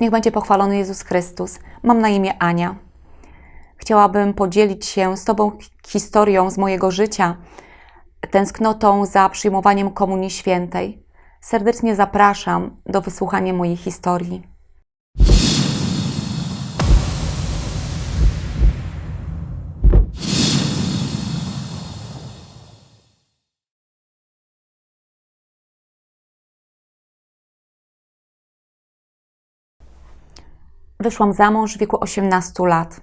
Niech będzie pochwalony Jezus Chrystus. Mam na imię Ania. Chciałabym podzielić się z Tobą historią z mojego życia, tęsknotą za przyjmowaniem Komunii Świętej. Serdecznie zapraszam do wysłuchania mojej historii. Wyszłam za mąż w wieku 18 lat.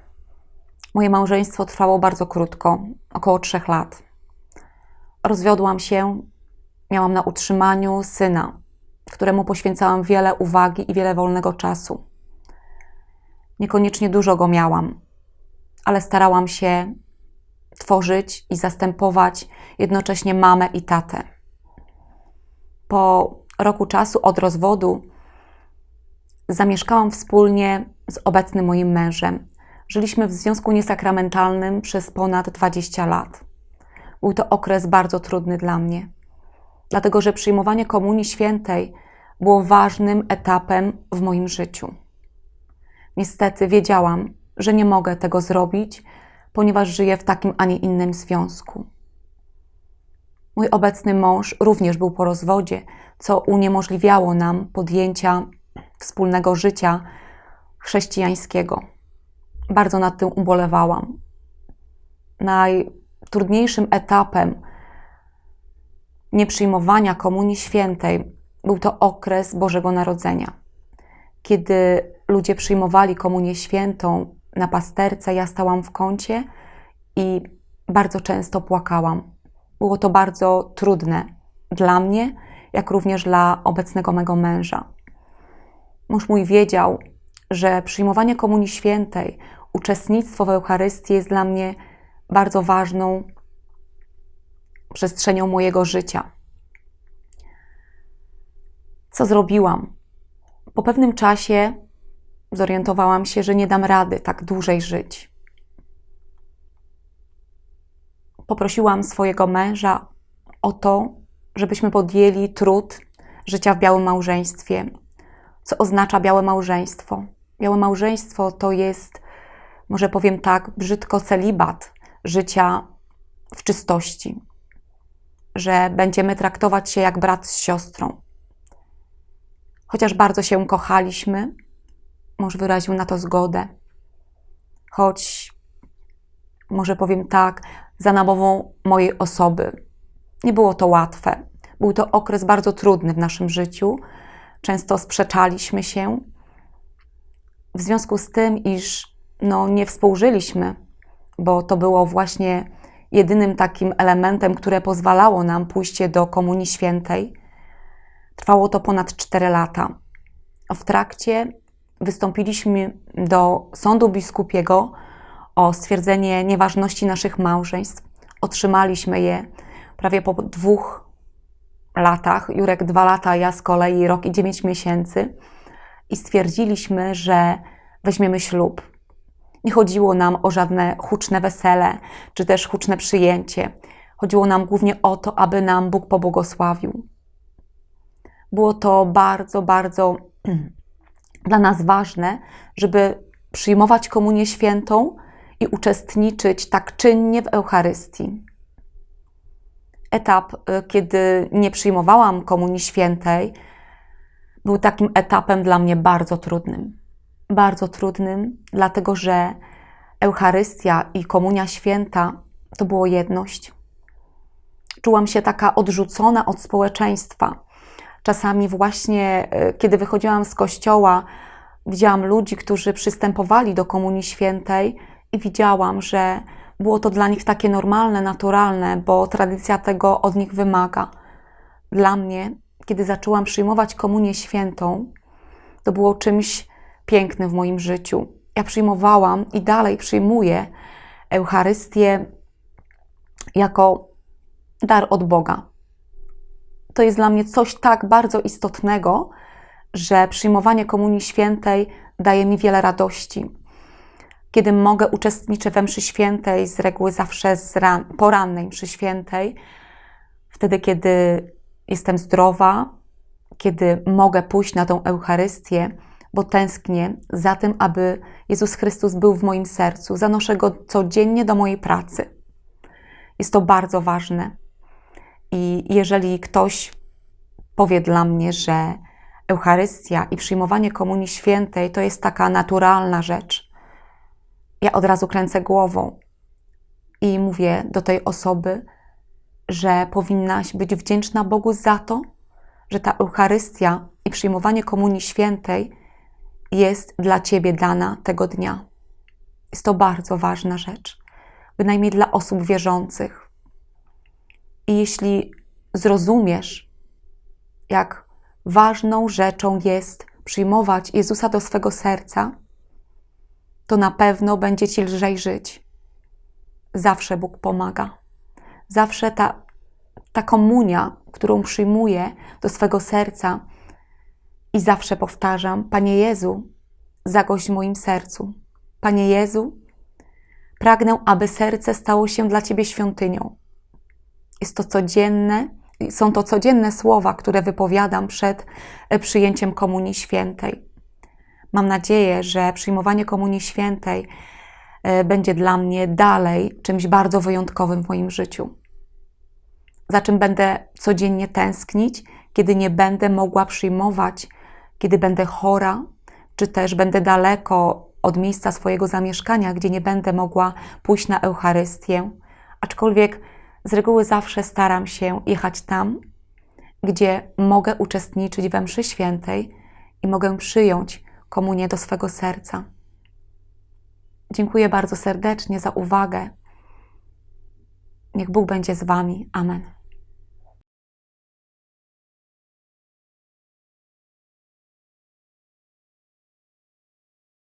Moje małżeństwo trwało bardzo krótko, około 3 lat. Rozwiodłam się, miałam na utrzymaniu syna, któremu poświęcałam wiele uwagi i wiele wolnego czasu. Niekoniecznie dużo go miałam, ale starałam się tworzyć i zastępować jednocześnie mamę i tatę. Po roku czasu od rozwodu zamieszkałam wspólnie z obecnym moim mężem. Żyliśmy w związku niesakramentalnym przez ponad 20 lat. Był to okres bardzo trudny dla mnie, dlatego że przyjmowanie Komunii Świętej było ważnym etapem w moim życiu. Niestety wiedziałam, że nie mogę tego zrobić, ponieważ żyję w takim, a nie innym związku. Mój obecny mąż również był po rozwodzie, co uniemożliwiało nam podjęcia wspólnego życia chrześcijańskiego. Bardzo nad tym ubolewałam. Najtrudniejszym etapem nieprzyjmowania Komunii Świętej był to okres Bożego Narodzenia. Kiedy ludzie przyjmowali Komunię Świętą na pasterce, ja stałam w kącie i bardzo często płakałam. Było to bardzo trudne dla mnie, jak również dla obecnego mego męża. Mąż mój wiedział, że przyjmowanie Komunii Świętej, uczestnictwo w Eucharystii jest dla mnie bardzo ważną przestrzenią mojego życia. Co zrobiłam? Po pewnym czasie zorientowałam się, że nie dam rady tak dłużej żyć. Poprosiłam swojego męża o to, żebyśmy podjęli trud życia w białym małżeństwie, co oznacza białe małżeństwo. Białe małżeństwo to jest, może powiem tak, brzydko celibat życia w czystości, że będziemy traktować się jak brat z siostrą. Chociaż bardzo się kochaliśmy, mąż wyraził na to zgodę, choć może powiem tak, za namową mojej osoby. Nie było to łatwe. Był to okres bardzo trudny w naszym życiu, często sprzeczaliśmy się. W związku z tym, iż no, nie współżyliśmy, bo to było właśnie jedynym takim elementem, które pozwalało nam pójście do Komunii Świętej. Trwało to ponad 4 lata. W trakcie wystąpiliśmy do sądu biskupiego o stwierdzenie nieważności naszych małżeństw. Otrzymaliśmy je prawie po dwóch latach, Jurek dwa lata, ja z kolei rok i dziewięć miesięcy i stwierdziliśmy, że weźmiemy ślub. Nie chodziło nam o żadne huczne wesele, czy też huczne przyjęcie. Chodziło nam głównie o to, aby nam Bóg pobłogosławił. Było to bardzo, bardzo dla nas ważne, żeby przyjmować Komunię Świętą i uczestniczyć tak czynnie w Eucharystii etap, y, kiedy nie przyjmowałam Komunii Świętej, był takim etapem dla mnie bardzo trudnym. Bardzo trudnym, dlatego że Eucharystia i Komunia Święta to było jedność. Czułam się taka odrzucona od społeczeństwa. Czasami, właśnie y, kiedy wychodziłam z kościoła, widziałam ludzi, którzy przystępowali do Komunii Świętej i widziałam, że było to dla nich takie normalne, naturalne, bo tradycja tego od nich wymaga. Dla mnie, kiedy zaczęłam przyjmować Komunię Świętą, to było czymś pięknym w moim życiu. Ja przyjmowałam i dalej przyjmuję Eucharystię jako dar od Boga. To jest dla mnie coś tak bardzo istotnego, że przyjmowanie Komunii Świętej daje mi wiele radości kiedy mogę uczestniczyć we mszy świętej, z reguły zawsze z ran, porannej mszy świętej, wtedy, kiedy jestem zdrowa, kiedy mogę pójść na tą Eucharystię, bo tęsknię za tym, aby Jezus Chrystus był w moim sercu. Zanoszę go codziennie do mojej pracy. Jest to bardzo ważne. I jeżeli ktoś powie dla mnie, że Eucharystia i przyjmowanie Komunii Świętej to jest taka naturalna rzecz, ja od razu kręcę głową i mówię do tej osoby, że powinnaś być wdzięczna Bogu za to, że ta Eucharystia i przyjmowanie Komunii Świętej jest dla Ciebie dana tego dnia. Jest to bardzo ważna rzecz, bynajmniej dla osób wierzących. I jeśli zrozumiesz, jak ważną rzeczą jest przyjmować Jezusa do swego serca, to na pewno będzie Ci lżej żyć. Zawsze Bóg pomaga. Zawsze ta, ta komunia, którą przyjmuję do swego serca, i zawsze powtarzam: Panie Jezu, zagość w moim sercu. Panie Jezu, pragnę, aby serce stało się dla Ciebie świątynią. Jest to codzienne, są to codzienne słowa, które wypowiadam przed przyjęciem Komunii Świętej. Mam nadzieję, że przyjmowanie Komunii Świętej e, będzie dla mnie dalej czymś bardzo wyjątkowym w moim życiu. Za czym będę codziennie tęsknić, kiedy nie będę mogła przyjmować, kiedy będę chora, czy też będę daleko od miejsca swojego zamieszkania, gdzie nie będę mogła pójść na Eucharystię. Aczkolwiek z reguły zawsze staram się jechać tam, gdzie mogę uczestniczyć we mszy świętej i mogę przyjąć komunię do swego serca. Dziękuję bardzo serdecznie za uwagę. Niech Bóg będzie z Wami. Amen.